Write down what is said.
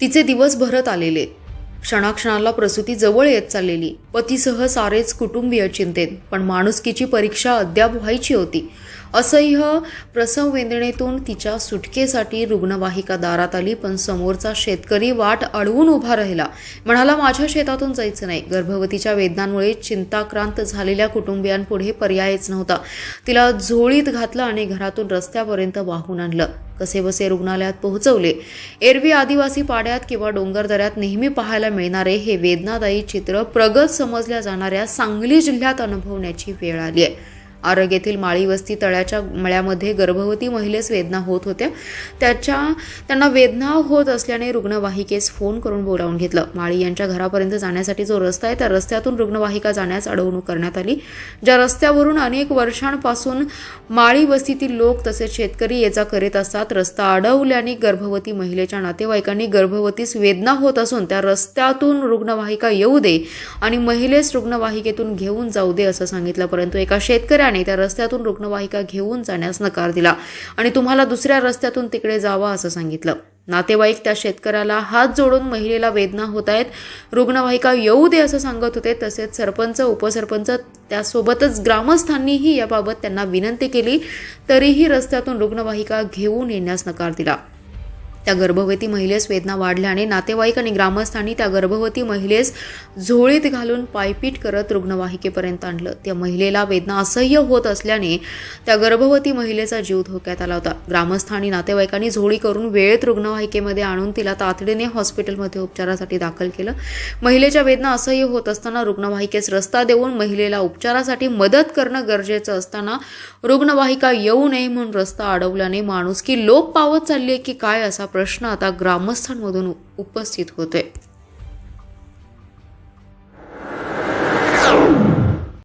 तिचे दिवस भरत आलेले. क्षणाक्षणाला प्रसूती जवळ येत चाललेली. पतीसह सारेच कुटुंबीय चिंतेत पण माणुसकीची परीक्षा अद्याप व्हायची होती. असह्य प्रसव वेदनेतून तिच्या सुटकेसाठी रुग्णवाहिका दारात आली पण समोरचा शेतकरी वाट अडवून उभा राहिला. म्हणाला माझ्या शेतातून जायचं नाही. गर्भवतीच्या वेदनांमुळे चिंताक्रांत झालेल्या कुटुंबियांपुढे पर्यायच नव्हता. तिला झोळीत घातलं आणि घरातून रस्त्यापर्यंत वाहून आणलं. कसेबसे रुग्णालयात पोहोचवले? एरवी आदिवासी पाड्यात किंवा डोंगरदऱ्यात नेहमी पाहायला मिळणारे हे वेदनादायी चित्र प्रगत समजल्या जाणाऱ्या सांगली जिल्ह्यात अनुभवण्याची वेळ आली आहे. आरग येथील माळी वस्ती तळ्याच्या मळ्यामध्ये गर्भवती महिलेस वेदना होत होत्या. त्याच्या त्यांना वेदना होत असल्याने रुग्णवाहिकेस फोन करून बोलावून घेतलं. माळी यांच्या घरापर्यंत जाण्यासाठी जो रस्ता आहे त्या रस्त्यातून रुग्णवाहिका जाण्यास अडवणूक करण्यात आली. ज्या रस्त्यावरून अनेक वर्षांपासून माळी वस्तीतील लोक तसेच शेतकरी ये जा करीत असतात रस्ता अडवल्याने गर्भवती महिलेच्या नातेवाईकांनी गर्भवतीस वेदना होत असून त्या रस्त्यातून रुग्णवाहिका येऊ दे आणि महिलेस रुग्णवाहिकेतून घेऊन जाऊ दे असं सांगितलं. परंतु एका शेतकऱ्याने त्या रस्त्यातून रुग्णवाहिका घेऊन जाण्यास नकार दिला. आणि तुम्हाला दुसऱ्या रस्त्यातून तिकडे जावा असं सांगितलं. नातेवाईक त्या शेतकऱ्याला हात जोडून महिलेला वेदना होत आहेत. रुग्णवाहिका येऊ दे असं सांगत होते. तसेच सरपंच उपसरपंच त्यासोबतच ग्रामस्थांनीही याबाबत त्यांना विनंती केली. तरीही रस्त्यातून रुग्णवाहिका घेऊन येण्यास नकार दिला. त्या गर्भवती महिलेस वेदना वाढल्याने नातेवाईक आणि ग्रामस्थांनी त्या गर्भवती महिलेस झोळीत घालून पायपीट करत रुग्णवाहिकेपर्यंत आणलं. त्या महिलेला वेदना असह्य होत असल्याने त्या गर्भवती महिलेचा जीव धोक्यात आला होता. ग्रामस्थांनी नातेवाईकांनी झोळी करून वेळेत रुग्णवाहिकेमध्ये आणून तिला तातडीने हॉस्पिटलमध्ये उपचारासाठी दाखल केलं. महिलेच्या वेदना असह्य होत असताना रुग्णवाहिकेस रस्ता देऊन महिलेला उपचारासाठी मदत करणं गरजेचं असताना रुग्णवाहिका येऊ नये म्हणून रस्ता अडवल्याने माणूस की लोप पावत चालली आहे की काय असा प्रश्न आता ग्रामस्थांमधून उपस्थित होतोय